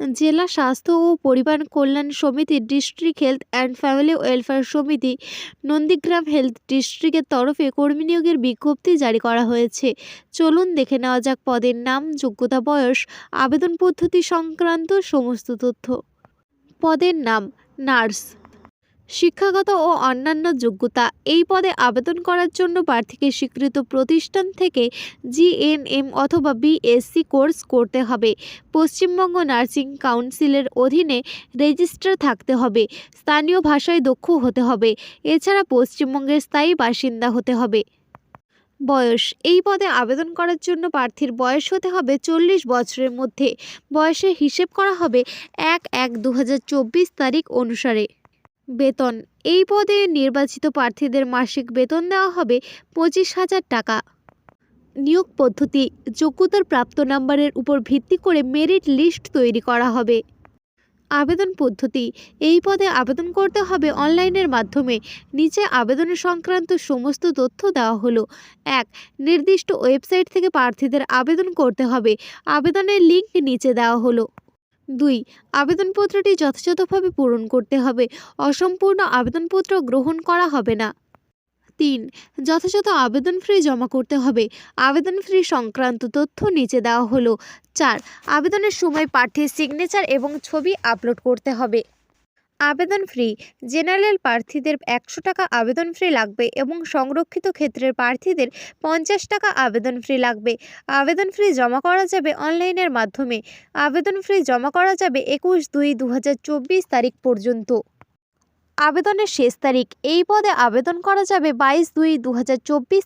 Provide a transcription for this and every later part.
জেলা স্বাস্থ্য ও পরিবার কল্যাণ সমিতি, district health and family welfare সমিতি, নন্দীগ্রাম হেলথ ডিস্ট্রিক্টের তরফে কর্মী নিয়োগের বিজ্ঞপ্তি জারি করা হয়েছে। চলুন দেখে নেওয়া যাক পদের নাম, যোগ্যতা, বয়স, আবেদন পদ্ধতি সংক্রান্ত সমস্ত তথ্য। পদের নাম, নার্স। শিক্ষাগত ও অন্যান্য যোগ্যতা। এই পদে আবেদন করার জন্য প্রার্থীকে স্বীকৃত প্রতিষ্ঠান থেকে জিএনএম অথবা বিএসসি কোর্স করতে হবে। পশ্চিমবঙ্গ নার্সিং কাউন্সিলের অধীনে রেজিস্ট্রার থাকতে হবে। স্থানীয় ভাষায় দক্ষ হতে হবে। এছাড়া পশ্চিমবঙ্গের স্থায়ী বাসিন্দা হতে হবে। বয়স। এই পদে আবেদন করার জন্য প্রার্থীর বয়স হতে হবে চল্লিশ বছরের মধ্যে। বয়সের হিসেব করা হবে এক এক দু তারিখ অনুসারে। বেতন। এই পদে নির্বাচিত প্রার্থীদের মাসিক বেতন দেওয়া হবে পঁচিশ হাজার টাকা। নিয়োগ পদ্ধতি, যোগ্যতার প্রাপ্ত নাম্বারের উপর ভিত্তি করে মেরিট লিস্ট তৈরি করা হবে। আবেদন পদ্ধতি, এই পদে আবেদন করতে হবে অনলাইনের মাধ্যমে। নিচে আবেদনের সংক্রান্ত সমস্ত তথ্য দেওয়া হলো। এক, নির্দিষ্ট ওয়েবসাইট থেকে প্রার্থীদের আবেদন করতে হবে। আবেদনের লিঙ্ক নিচে দেওয়া হলো। দুই, আবেদনপত্রটি যথাযথভাবে পূরণ করতে হবে। অসম্পূর্ণ আবেদনপত্র গ্রহণ করা হবে না। তিন, যথাযথ আবেদন ফ্রি জমা করতে হবে। আবেদন ফ্রি সংক্রান্ত তথ্য নিচে দেওয়া হলো। চার, আবেদনের সময় প্রার্থীর সিগনেচার এবং ছবি আপলোড করতে হবে। আবেদন ফ্রি জেনারেল প্রার্থীদের একশো টাকা আবেদন ফ্রি লাগবে এবং সংরক্ষিত ক্ষেত্রের প্রার্থীদের পঞ্চাশ টাকা আবেদন ফ্রি লাগবে। আবেদন ফ্রি জমা করা যাবে অনলাইনের মাধ্যমে। আবেদন ফ্রি জমা করা যাবে একুশ দুই দু তারিখ পর্যন্ত। আবেদনের শেষ তারিখ। এই পদে আবেদন করা যাবে বাইশ দুই দু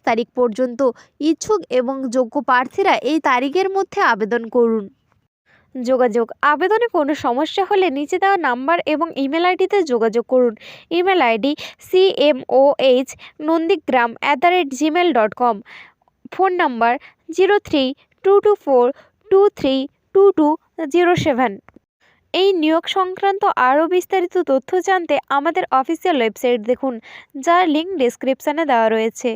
তারিখ পর্যন্ত। ইচ্ছুক এবং যোগ্য প্রার্থীরা এই তারিখের মধ্যে আবেদন করুন। যোগাযোগ। আবেদনে কোনো সমস্যা হলে নিচে দেওয়া নাম্বার এবং ইমেল আইডিতে যোগাযোগ করুন। Email ID C M O H Nandigram at the rate Gmail dot com phone number zero three two two four two three two two zero seven এই নিয়োগ সংক্রান্ত আরও বিস্তারিত তথ্য জানতে আমাদের অফিসিয়াল ওয়েবসাইট দেখুন, যার লিঙ্ক ডিসক্রিপশানে দেওয়া রয়েছে।